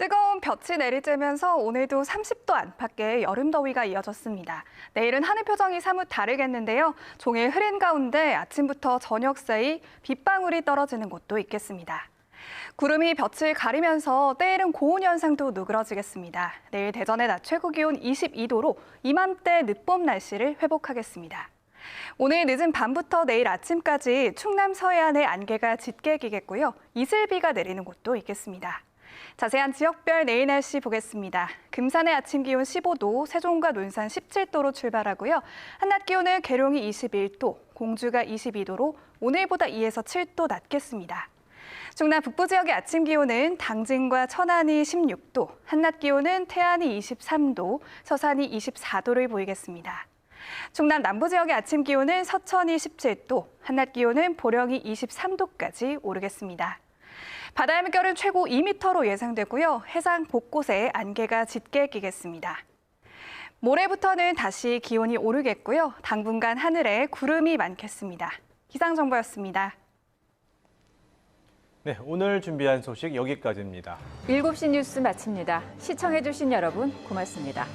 뜨거운 볕이 내리쬐면서 오늘도 30도 안팎의 여름 더위가 이어졌습니다. 내일은 하늘 표정이 사뭇 다르겠는데요. 종일 흐린 가운데 아침부터 저녁 사이 빗방울이 떨어지는 곳도 있겠습니다. 구름이 볕을 가리면서 때이른 고온 현상도 누그러지겠습니다. 내일 대전의 낮 최고 기온 22도로 이맘때 늦봄 날씨를 회복하겠습니다. 오늘 늦은 밤부터 내일 아침까지 충남 서해안에 안개가 짙게 끼겠고요. 이슬비가 내리는 곳도 있겠습니다. 자세한 지역별 내일 날씨 보겠습니다. 금산의 아침 기온 15도, 세종과 논산 17도로 출발하고요. 한낮 기온은 계룡이 21도, 공주가 22도로 오늘보다 2에서 7도 낮겠습니다. 충남 북부 지역의 아침 기온은 당진과 천안이 16도, 한낮 기온은 태안이 23도, 서산이 24도를 보이겠습니다. 충남 남부 지역의 아침 기온은 서천이 17도, 한낮 기온은 보령이 23도까지 오르겠습니다. 바다의 물결은 최고 2m로 예상되고요. 해상 곳곳에 안개가 짙게 끼겠습니다. 모레부터는 다시 기온이 오르겠고요. 당분간 하늘에 구름이 많겠습니다. 기상정보였습니다. 네, 오늘 준비한 소식 여기까지입니다. 7시 뉴스 마칩니다. 시청해주신 여러분 고맙습니다.